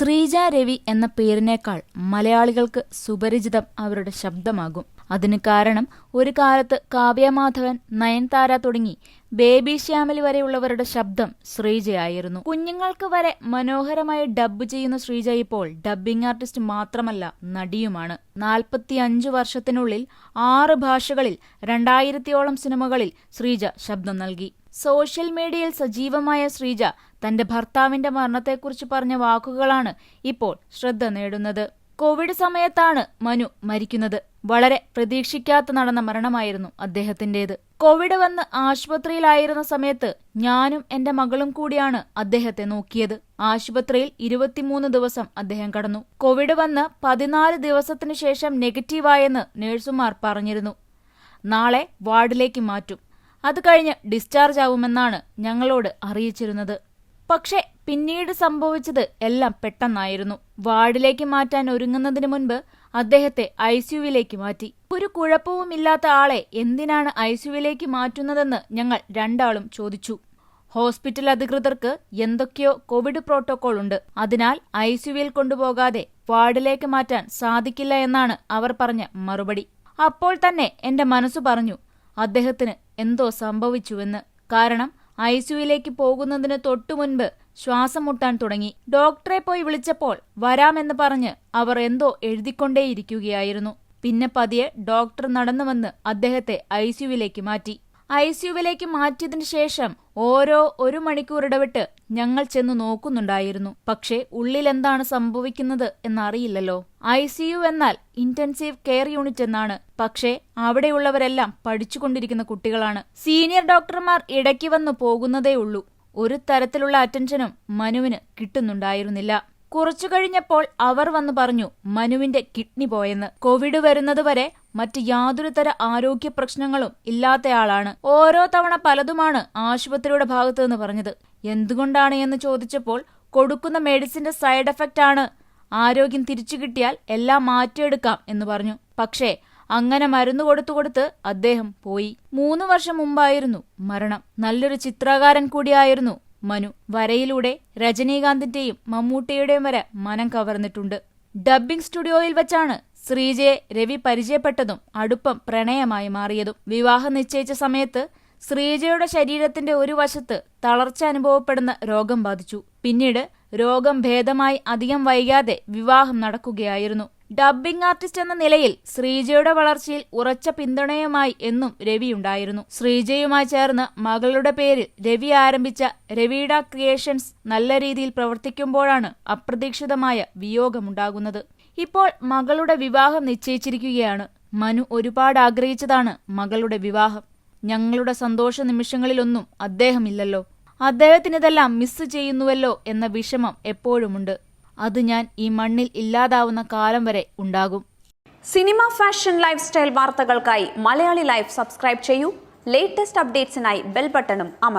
ശ്രീജ രവി എന്ന പേരിനേക്കാൾ മലയാളികൾക്ക് സുപരിചിതം അവരുടെ ശബ്ദമാകും. അതിന് കാരണം ഒരു കാലത്ത് കാവ്യമാധവൻ നയൻതാര തുടങ്ങി ബേബി ശ്യാമലി വരെയുള്ളവരുടെ ശബ്ദം ശ്രീജയായിരുന്നു. കുഞ്ഞുങ്ങൾക്ക് വരെ മനോഹരമായി ഡബ്ബ് ചെയ്യുന്ന ശ്രീജ ഇപ്പോൾ ഡബ്ബിംഗ് ആർട്ടിസ്റ്റ് മാത്രമല്ല നടിയുമാണ്. നാൽപ്പത്തി അഞ്ച് വർഷത്തിനുള്ളിൽ ആറ് ഭാഷകളിൽ രണ്ടായിരത്തിയോളം സിനിമകളിൽ ശ്രീജ ശബ്ദം നൽകി. സോഷ്യൽ മീഡിയയിൽ സജീവമായ ശ്രീജ തന്റെ ഭർത്താവിന്റെ മരണത്തെക്കുറിച്ച് പറഞ്ഞ വാക്കുകളാണ് ഇപ്പോൾ ശ്രദ്ധ നേടുന്നത്. കോവിഡ് സമയത്താണ് മനു മരിക്കുന്നത്. വളരെ പ്രതീക്ഷിക്കാത്ത നടന്ന മരണമായിരുന്നു അദ്ദേഹത്തിന്റേത്. കോവിഡ് വന്ന് ആശുപത്രിയിലായിരുന്ന സമയത്ത് ഞാനും എന്റെ മകളും കൂടിയാണ് അദ്ദേഹത്തെ നോക്കിയത്. ആശുപത്രിയിൽ ഇരുപത്തിമൂന്ന് ദിവസം അദ്ദേഹം കടന്നു. കോവിഡ് വന്ന് പതിനാല് ദിവസത്തിനു ശേഷം നെഗറ്റീവായെന്ന് നഴ്സുമാർ പറഞ്ഞിരുന്നു. നാളെ വാർഡിലേക്ക് മാറ്റും. അത് കഴിഞ്ഞ് ഡിസ്ചാർജ് ആവുമെന്നാണ് ഞങ്ങളോട് അറിയിച്ചിരുന്നത്. പക്ഷേ പിന്നീട് സംഭവിച്ചത് എല്ലാം പെട്ടെന്നായിരുന്നു. വാർഡിലേക്ക് മാറ്റാൻ ഒരുങ്ങുന്നതിന് മുൻപ് അദ്ദേഹത്തെ ഐസിയുവിലേക്ക് മാറ്റി. ഒരു കുഴപ്പവുമില്ലാത്ത ആളെ എന്തിനാണ് ഐസിയുവിലേക്ക് മാറ്റുന്നതെന്ന് ഞങ്ങൾ രണ്ടാളും ചോദിച്ചു. ഹോസ്പിറ്റൽ അധികൃതർക്ക് എന്തൊക്കെയോ കോവിഡ് പ്രോട്ടോകോൾ ഉണ്ട്. അതിനാൽ ഐസിയുവിൽ കൊണ്ടുപോകാതെ വാർഡിലേക്ക് മാറ്റാൻ സാധിക്കില്ല എന്നാണ് അവർ പറഞ്ഞ മറുപടി. അപ്പോൾ തന്നെ എന്റെ മനസ്സു പറഞ്ഞു അദ്ദേഹത്തിന് എന്തോ സംഭവിച്ചുവെന്ന്. കാരണം ഐസിയുയിലേക്ക് പോകുന്നതിന് തൊട്ടു മുൻപ് ശ്വാസം മുട്ടാൻ തുടങ്ങി. ഡോക്ടറെ പോയി വിളിച്ചപ്പോൾ വരാമെന്ന് പറഞ്ഞ് അവർ എന്തോ എഴുതിക്കൊണ്ടേയിരിക്കുകയായിരുന്നു. പിന്നെ പതിയെ ഡോക്ടർ നടന്നു വന്ന് അദ്ദേഹത്തെ ഐസിയുവിലേക്ക് മാറ്റി. ഐസിയുവിലേക്ക് മാറ്റിയതിനു ശേഷം ഓരോ ഒരു മണിക്കൂർ ഇടവിട്ട് ഞങ്ങൾ ചെന്ന് നോക്കുന്നുണ്ടായിരുന്നു. പക്ഷേ ഉള്ളിൽ എന്താണ് സംഭവിക്കുന്നത് എന്നറിയില്ലല്ലോ. ഐസിയു എന്നാൽ ഇന്റൻസീവ് കെയർ യൂണിറ്റ് എന്നാണ്. പക്ഷേ അവിടെയുള്ളവരെല്ലാം പഠിച്ചുകൊണ്ടിരിക്കുന്ന കുട്ടികളാണ്. സീനിയർ ഡോക്ടർമാർ ഇടയ്ക്ക് വന്നു പോകുന്നതേ ഉള്ളൂ. ഒരു തരത്തിലുള്ള അറ്റൻഷനും മനുവിന് കിട്ടുന്നുണ്ടായിരുന്നില്ല. കുറച്ചു കഴിഞ്ഞപ്പോൾ അവർ വന്നു പറഞ്ഞു മനുവിന്റെ കിഡ്നി പോയെന്ന്. കോവിഡ് വരുന്നതുവരെ മറ്റ് യാതൊരു തര ആരോഗ്യ പ്രശ്നങ്ങളും ഇല്ലാത്തയാളാണ്. ഓരോ തവണ പലതുമാണ് ആശുപത്രിയുടെ ഭാഗത്തു നിന്ന് പറഞ്ഞത്. എന്തുകൊണ്ടാണ് എന്ന് ചോദിച്ചപ്പോൾ കൊടുക്കുന്ന മെഡിസിന്റെ സൈഡ് എഫക്റ്റ് ആണ്. ആരോഗ്യം തിരിച്ചു കിട്ടിയാൽ എല്ലാം മാറ്റിയെടുക്കാം എന്ന് പറഞ്ഞു. പക്ഷേ അങ്ങനെ മരുന്ന് കൊടുത്തു കൊടുത്ത് അദ്ദേഹം പോയി. മൂന്ന് വർഷം മുമ്പായിരുന്നു മരണം. നല്ലൊരു ചിത്രകാരൻ കൂടിയായിരുന്നു മനു. വരയിലൂടെ രജനീകാന്തിന്റെയും മമ്മൂട്ടിയുടെയും വരെ മനം കവർന്നിട്ടുണ്ട്. ഡബ്ബിംഗ് സ്റ്റുഡിയോയിൽ വെച്ചാണ് ശ്രീജയെ രവി പരിചയപ്പെട്ടതും അടുപ്പം പ്രണയമായി മാറിയതും. വിവാഹം നിശ്ചയിച്ച സമയത്ത് ശ്രീജയുടെ ശരീരത്തിന്റെ ഒരു വശത്ത് തളർച്ച അനുഭവപ്പെടുന്ന രോഗം ബാധിച്ചു. പിന്നീട് രോഗം ഭേദമായി അധികം വൈകാതെ വിവാഹം നടക്കുകയായിരുന്നു. ഡബ്ബിംഗ് ആർട്ടിസ്റ്റ് എന്ന നിലയിൽ ശ്രീജയുടെ വളർച്ചയിൽ ഉറച്ച പിന്തുണയുമായി എന്നും രവിയുണ്ടായിരുന്നു ശ്രീജയുമായി ചേർന്ന് മകളുടെ പേരിൽ രവി ആരംഭിച്ച രവീഡ ക്രിയേഷൻസ് നല്ല രീതിയിൽ പ്രവർത്തിക്കുമ്പോഴാണ് അപ്രതീക്ഷിതമായ വിയോഗമുണ്ടാകുന്നത്. ഇപ്പോൾ മകളുടെ വിവാഹം നിശ്ചയിച്ചിരിക്കുകയാണ്. മനു ഒരുപാട് ആഗ്രഹിച്ചതാണ് മകളുടെ വിവാഹം. ഞങ്ങളുടെ സന്തോഷ നിമിഷങ്ങളിലൊന്നും അദ്ദേഹമില്ലല്ലോ. അദ്ദേഹത്തിനിതെല്ലാം മിസ് ചെയ്യുന്നുവല്ലോ എന്ന വിഷമം എപ്പോഴുമുണ്ട്. അത് ഞാൻ ഈ മണ്ണിൽ ഇല്ലാതാവുന്ന കാലം വരെ ഉണ്ടാകും. സിനിമ ഫാഷൻ ലൈഫ് സ്റ്റൈൽ വാർത്തകൾക്കായി മലയാളി ലൈഫ് സബ്സ്ക്രൈബ് ചെയ്യൂ. ലേറ്റസ്റ്റ് അപ്ഡേറ്റ്സിനായി ബെൽ ബട്ടണും അമർ